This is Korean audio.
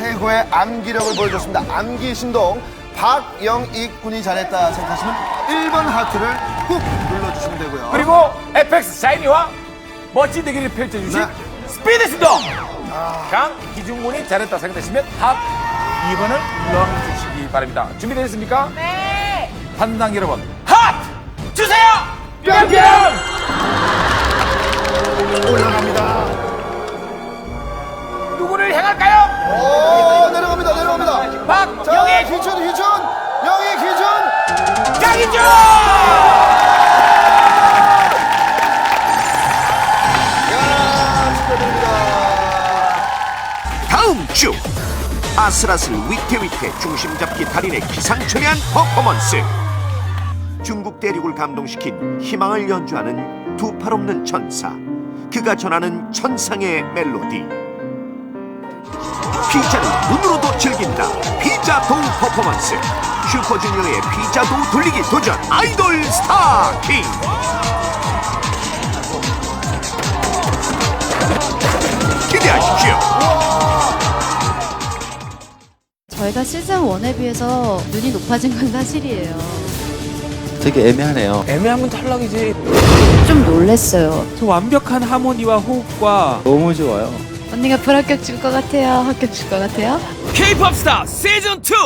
최고의 암기력을 보여줬습니다. 암기 신동 박영익 군이 잘했다 생각하시면 1번 하트를 꾹 눌러주시면 되고요. 그리고 FX 샤이니와 멋진 대결을 펼쳐주신 네. 스피드 신동 강기중군이 잘했다 생각되시면 탑 2번을 눌러주시기 바랍니다. 준비되셨습니까? 네. 판당 여러분 하트 주세요! 뿅뿅! 누구를 향할까요? 오, 내려갑니다, 내려갑니다. 자, 박영익 기준, 기준! 영익 기준! 강기중! 야, 축하드립니다. 다음 주 아슬아슬 위태위태 중심 잡기 달인의 기상천외한 퍼포먼스 중국 대륙을 감동시킨 희망을 연주하는 두 팔 없는 천사 그가 전하는 천상의 멜로디 피자를 눈으로도 즐긴다 피자도 퍼포먼스 슈퍼주니어의 피자도 돌리기 도전 아이돌 스타킹 기대하십시오 저희가 시즌 1에 비해서 눈이 높아진 건 사실이에요. 되게 애매하네요. 애매하면 탈락이지. 좀 놀랬어요. 저 완벽한 하모니와 호흡과 너무 좋아요. 언니가 불합격 줄 것 같아요? 합격 줄 것 같아요? K-pop 스타 시즌 2